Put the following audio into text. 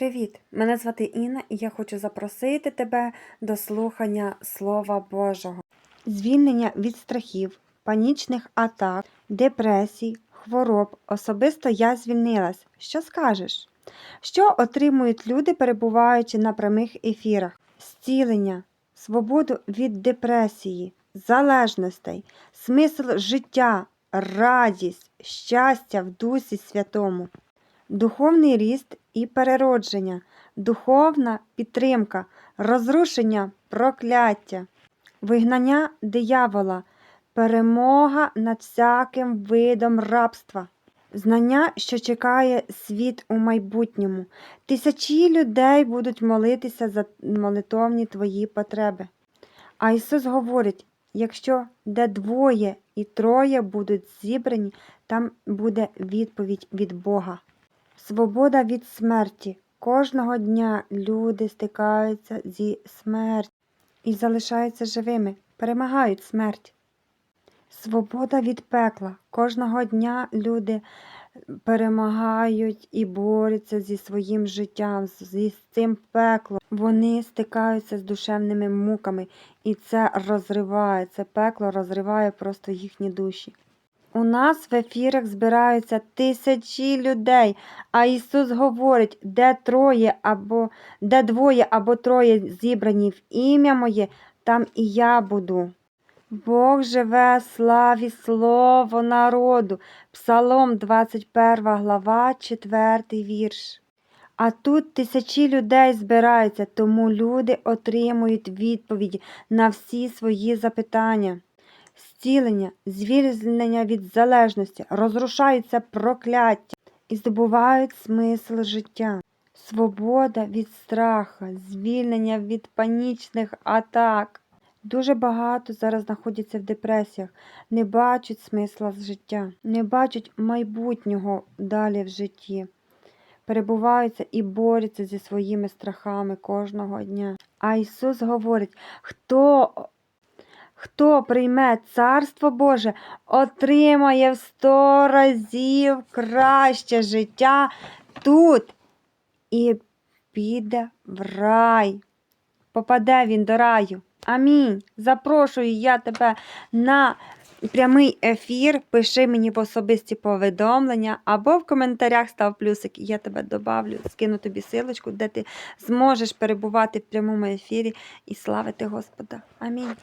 Привіт! Мене звати Інна і я хочу запросити тебе до слухання Слова Божого. Звільнення від страхів, панічних атак, депресій, хвороб. Особисто я звільнилась. Що скажеш? Що отримують люди, перебуваючи на прямих ефірах? Зцілення, свободу від депресії, залежностей, смисл життя, радість, щастя в Дусі Святому духовний ріст і переродження, духовна підтримка, розрушення прокляття, вигнання диявола, перемога над всяким видом рабства. Знання, що чекає світ у майбутньому. Тисячі людей будуть молитися за молитовні твої потреби. А Ісус говорить: якщо де двоє і троє будуть зібрані, там буде відповідь від Бога. Свобода від смерті. Кожного дня люди стикаються зі смертю і залишаються живими, перемагають смерть. Свобода від пекла. Кожного дня люди перемагають і борються зі своїм життям, зі цим пеклом. Вони стикаються з душевними муками, і це розриває, це пекло розриває просто їхні душі. У нас в ефірах збираються тисячі людей, а Ісус говорить, де троє або де двоє або троє зібрані в ім'я моє, там і я буду. Бог живе, славі слово народу. Псалом 21 глава, 4 вірш. А тут тисячі людей збираються, тому люди отримують відповіді на всі свої запитання зцілення, звільнення від залежності, розрушаються прокляття і здобувають смисл життя, свобода від страха, звільнення від панічних атак. Дуже багато зараз знаходяться в депресіях, не бачать смисла з життя, не бачать майбутнього далі в житті. Перебуваються і борються зі своїми страхами кожного дня. А Ісус говорить, хто Хто прийме Царство Боже, отримає в сто разів краще життя тут і піде в рай. Попаде він до раю. Амінь. Запрошую я тебе на прямий ефір. Пиши мені в особисті повідомлення або в коментарях став плюсик, і я тебе добавлю, скину тобі силочку, де ти зможеш перебувати в прямому ефірі і славити Господа. Амінь.